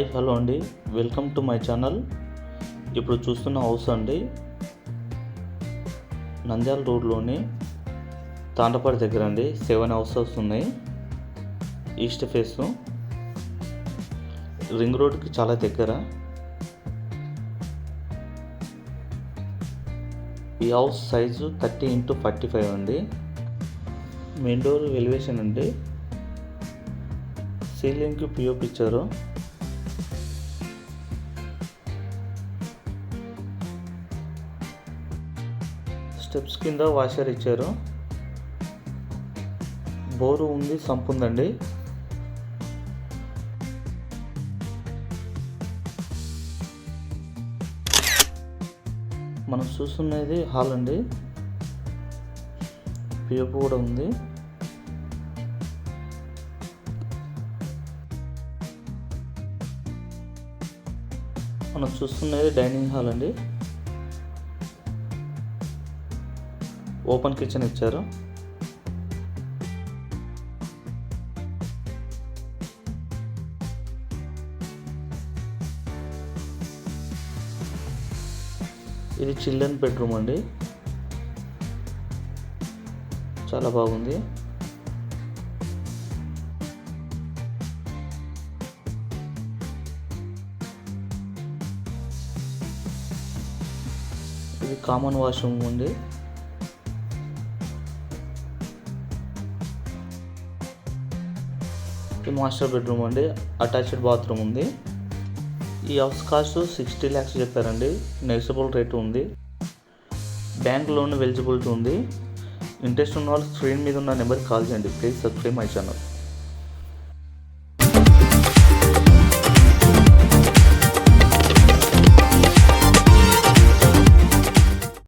Hi hello అండి. Welcome to my channel. ఇప్పుడు చూస్తున్న హౌస్ అండి. నంద్యాల రోడ్లోని తాండపాడి దగ్గర అండి. సెవెన్ హౌసెస్ ఉన్నాయి. East face. రింగ్ రోడ్కి చాలా దగ్గర. ఈ house size thirty into forty five అండి. మెయిన్ డోర్ ఎలివేషన్ అండి. సీలింగ్కి పిఓపి ఇచ్చారు. స్టెప్స్ కింద వాషర్ ఇచ్చారు. బోరు ఉంది సంపు ఉందండి మనం చూస్తున్నది హాల్ అండి. పిఓపి కూడా ఉంది. మనం చూస్తున్నది డైనింగ్ హాల్ అండి. ఓపెన్ కిచెన్ ఇచ్చారు. ఇది చిల్డ్రన్ బెడ్రూమ్ అండి. చాలా బాగుంది. ఇది కామన్ వాష్రూమ్ ఉంది ఇది మాస్టర్ బెడ్రూమ్ అండి. అటాచ్డ్ బాత్రూమ్ ఉంది. ఈ హౌస్ కాస్ట్ సిక్స్టీ ల్యాక్స్ చెప్పారండి. నెగిసబుల్ రేట్ ఉంది. బ్యాంక్ లోన్ ఎలిజిబిలిటీ ఉంది. ఇంట్రెస్ట్ ఉన్న వాళ్ళు స్క్రీన్ మీద ఉన్న నెంబర్కి కాల్ చేయండి. Please subscribe my channel